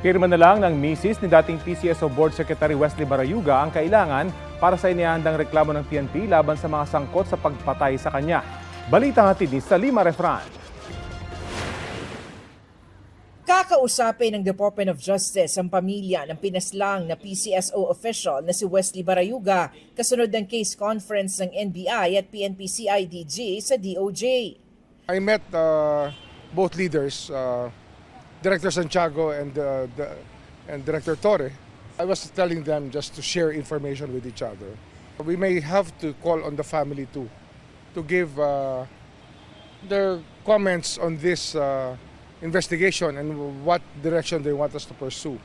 Pirma na lang ng misis ni dating PCSO Board Secretary Wesley Barayuga ang kailangan para sa inihandang reklamo ng PNP laban sa mga sangkot sa pagpatay sa kanya. Balita hatid ni Salima Refran. Kakausapin ng Department of Justice ang pamilya ng pinaslang na PCSO official na si Wesley Barayuga kasunod ng case conference ng NBI at PNP CIDG sa DOJ. I met uh, both leaders, uh, Director Santiago and, uh, the, and Director Torre. I was telling them just to share information with each other. We may have to call on the family too to give uh, their comments on this uh, investigation and what direction they want us to pursue.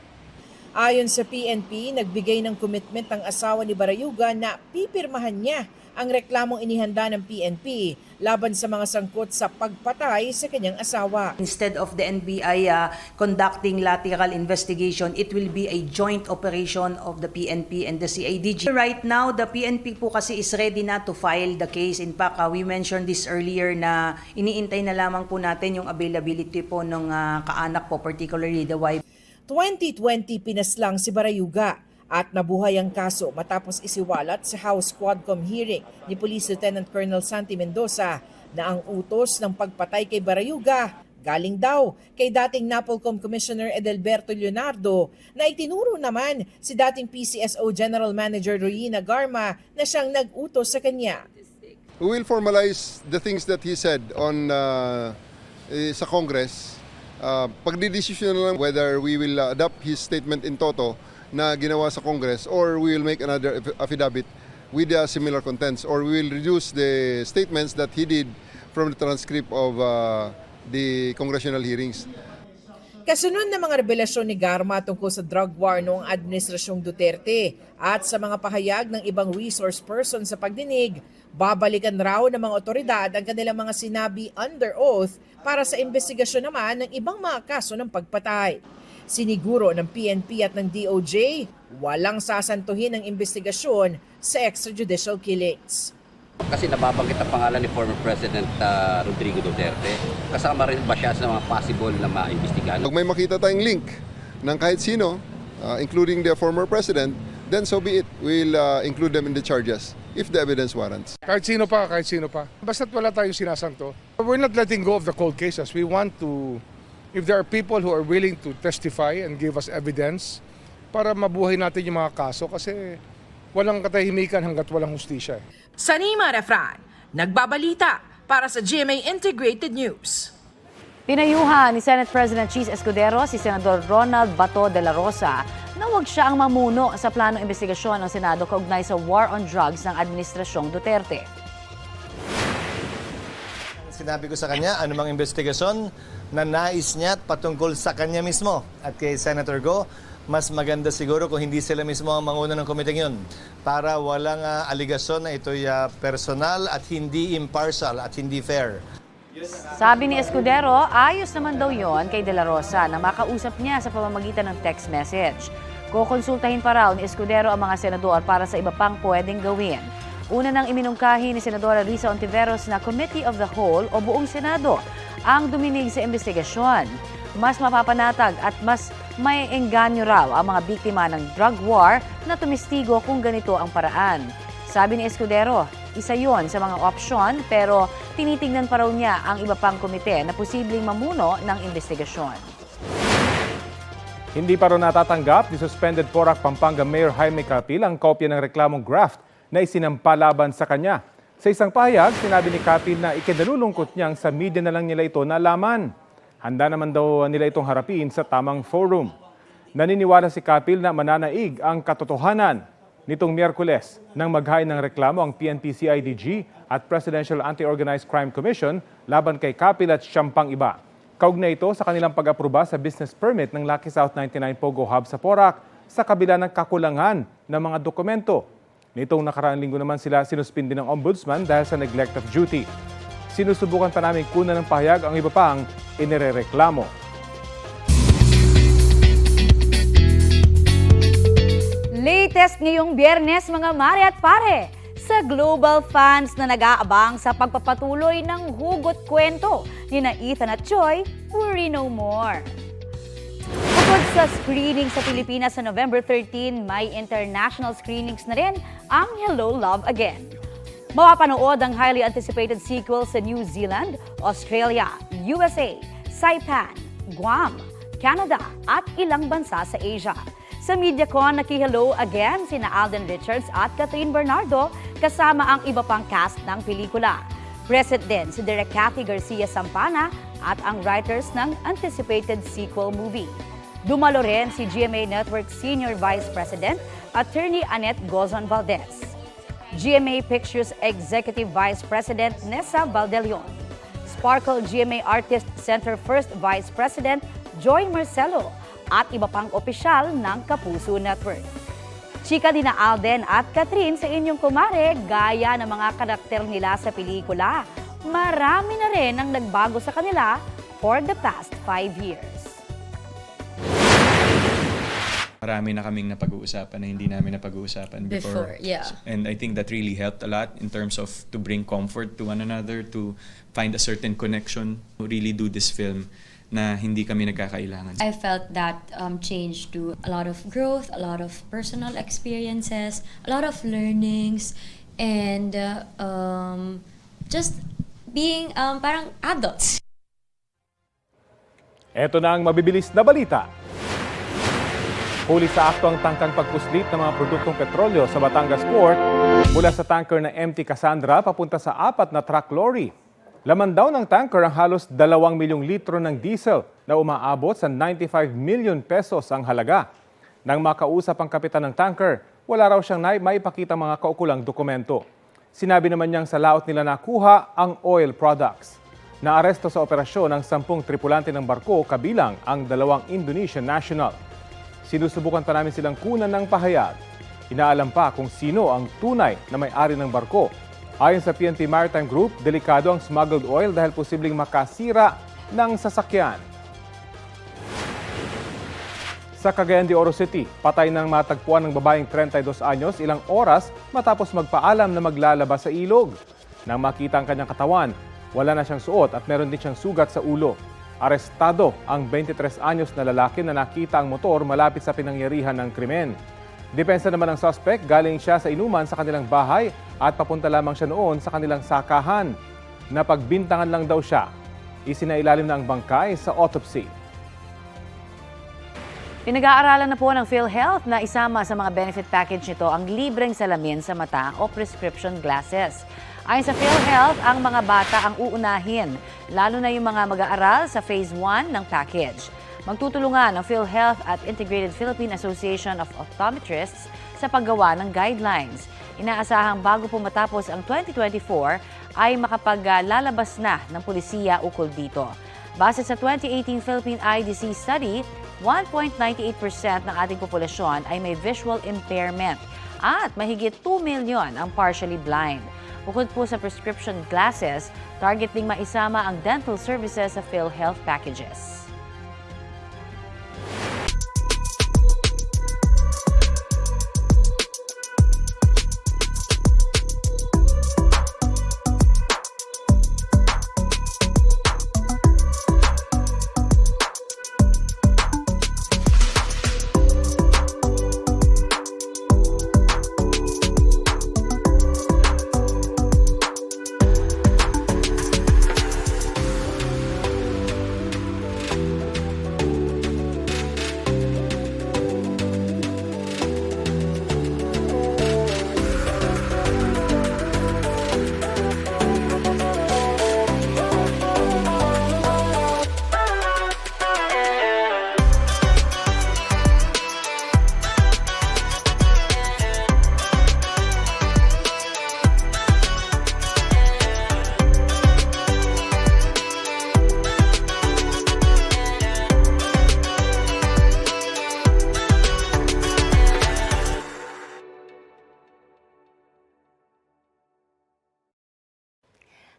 Ayon sa PNP, nagbigay ng commitment ang asawa ni Barayuga na pipirmahan niya ang reklamong inihanda ng PNP laban sa mga sangkot sa pagpatay sa kanyang asawa. Instead of the NBI uh, conducting lateral investigation, it will be a joint operation of the PNP and the CIDG. Right now, the PNP po kasi is ready na to file the case. In fact, uh, we mentioned this earlier na iniintay na lamang po natin yung availability po ng uh, kaanak po, particularly the wife. 2020 pinaslang si Barayuga at nabuhay ang kaso matapos isiwalat sa House Quadcom hearing ni Police Lieutenant Colonel Santi Mendoza na ang utos ng pagpatay kay Barayuga galing daw kay dating NAPOLCOM Commissioner Edelberto Leonardo na itinuro naman si dating PCSO General Manager Royina Garma na siyang nag-utos sa kanya. We will formalize the things that he said on uh, eh, sa Congress. Uh, pagdidesisyon na lang whether we will uh, adopt his statement in toto na ginawa sa Congress or we will make another aff- affidavit with uh, similar contents or we will reduce the statements that he did from the transcript of uh, the congressional hearings. Kasunod ng mga revelasyon ni Garma tungkol sa drug war noong Administrasyong Duterte at sa mga pahayag ng ibang resource person sa pagdinig, babalikan raw ng mga otoridad ang kanilang mga sinabi under oath para sa investigasyon naman ng ibang mga kaso ng pagpatay. Siniguro ng PNP at ng DOJ, walang sasantuhin ang investigasyon sa extrajudicial killings. Kasi nababanggit ang pangalan ni former President ah, Rodrigo Duterte. Kasama rin ba siya sa mga possible na maimbestigahan? Pag may makita tayong link ng kahit sino, uh, including the former president, then so be it. We'll uh, include them in the charges if the evidence warrants. Kahit sino pa, kahit sino pa. Basta't wala tayong sinasanto. We're not letting go of the cold cases. We want to, if there are people who are willing to testify and give us evidence, para mabuhay natin yung mga kaso kasi walang katahimikan hanggat walang hustisya. Sanima Refran, nagbabalita para sa GMA Integrated News. Pinayuhan ni Senate President Cheese Escudero si Senador Ronald Bato de la Rosa na huwag siya ang mamuno sa planong investigasyon ng Senado kaugnay sa war on drugs ng Administrasyong Duterte. Sinabi ko sa kanya, anumang investigasyon na nais niya at patungkol sa kanya mismo. At kay Senator Go, mas maganda siguro kung hindi sila mismo ang manguna ng komiteng yun para walang ah, aligasyon na ito'y ah, personal at hindi impartial at hindi fair. Sabi ni Escudero, ayos naman daw yon kay De La Rosa na makausap niya sa pamamagitan ng text message. Kukonsultahin pa raw ni Escudero ang mga senador para sa iba pang pwedeng gawin. Una nang iminungkahi ni Senadora Risa Ontiveros na Committee of the Whole o buong Senado ang duminig sa investigasyon. Mas mapapanatag at mas may engganyo raw ang mga biktima ng drug war na tumistigo kung ganito ang paraan. Sabi ni Escudero, isa yon sa mga opsyon pero tinitingnan pa raw niya ang iba pang komite na posibleng mamuno ng investigasyon. Hindi pa rin natatanggap ni suspended Porac Pampanga Mayor Jaime Capil ang kopya ng reklamong graft na isinampa laban sa kanya. Sa isang pahayag, sinabi ni Capil na ikinalulungkot niyang sa media na lang nila ito nalaman. Handa naman daw nila itong harapin sa tamang forum. Naniniwala si Capil na mananaig ang katotohanan. Nitong Miyerkules, nang maghain ng reklamo ang PNP-CIDG at Presidential Anti-Organized Crime Commission laban kay Capil at siyam pang iba. Kaugnay ito sa kanilang pag-aproba sa business permit ng Lucky South 99 Pogo Hub sa Porac sa kabila ng kakulangan ng mga dokumento. Nitong nakaraang linggo naman sila sinuspindi ng ombudsman dahil sa neglect of duty. Sinusubukan pa namin kunan ng pahayag ang iba pang inirereklamo. Latest ngayong biyernes mga mare at pare sa global fans na nag-aabang sa pagpapatuloy ng hugot kwento ni na Ethan at Joy, worry no more. Sa screening sa Pilipinas sa November 13, may international screenings na rin ang Hello Love Again. Mapapanood ang highly anticipated sequel sa New Zealand, Australia, USA, Saipan, Guam, Canada at ilang bansa sa Asia. Sa MediaCon, naki-hello again sina Alden Richards at Catherine Bernardo kasama ang iba pang cast ng pelikula. Present din si Direk Cathy Garcia Sampana at ang writers ng anticipated sequel movie. Dumalo rin si GMA Network Senior Vice President, Attorney Annette Gozon Valdez. GMA Pictures Executive Vice President Nessa Valdelion. Sparkle GMA Artist Center First Vice President Joy Marcelo at iba pang opisyal ng Kapuso Network. Chika din na Alden at Catherine sa inyong kumare gaya ng mga karakter nila sa pelikula. Marami na rin ang nagbago sa kanila for the past five years. Marami na kaming napag-uusapan na hindi namin napag-uusapan before. Before, yeah. And I think that really helped a lot in terms of to bring comfort to one another, to find a certain connection, to really do this film na hindi kami nagkakailangan. I felt that um, change to a lot of growth, a lot of personal experiences, a lot of learnings, and uh, um, just being um, parang adults. Ito na ang mabibilis na balita. Huli sa akto ang tangkang pagpuslit ng mga produktong petrolyo sa Batangas Port mula sa tanker na MT Cassandra papunta sa apat na truck lorry. Laman daw ng tanker ang halos 2 milyong litro ng diesel na umaabot sa 95 million pesos ang halaga. Nang makausap ang kapitan ng tanker, wala raw siyang maipakita mga kaukulang dokumento. Sinabi naman niyang sa laot nila nakuha ang oil products. Naaresto sa operasyon ang sampung tripulante ng barko kabilang ang dalawang Indonesian national. Sinusubukan pa namin silang kunan ng pahayag. Inaalam pa kung sino ang tunay na may-ari ng barko. Ayon sa PNP Maritime Group, delikado ang smuggled oil dahil posibleng makasira ng sasakyan. Sa Cagayan de Oro City, patay ng matagpuan ng babaeng 32 anyos ilang oras matapos magpaalam na maglalaba sa ilog. Nang makita ang kanyang katawan, wala na siyang suot at meron din siyang sugat sa ulo. Arestado ang 23 anyos na lalaki na nakita ang motor malapit sa pinangyarihan ng krimen. Depensa naman ng suspect, galing siya sa inuman sa kanilang bahay at papunta lamang siya noon sa kanilang sakahan. Napagbintangan lang daw siya. Isinailalim na ang bangkay sa autopsy. Pinag-aaralan na po ng PhilHealth na isama sa mga benefit package nito ang libreng salamin sa mata o prescription glasses. Ayon sa PhilHealth, ang mga bata ang uunahin, lalo na yung mga mag-aaral sa Phase 1 ng package. Magtutulungan ang PhilHealth at Integrated Philippine Association of Optometrists sa paggawa ng guidelines. Inaasahang bago po matapos ang 2024 ay makapaglalabas na ng pulisiya ukol dito. Base sa 2018 Philippine Eye Disease Study, 1.98% ng ating populasyon ay may visual impairment at mahigit 2 million ang partially blind. Bukod po sa prescription glasses, target ding maisama ang dental services sa PhilHealth packages.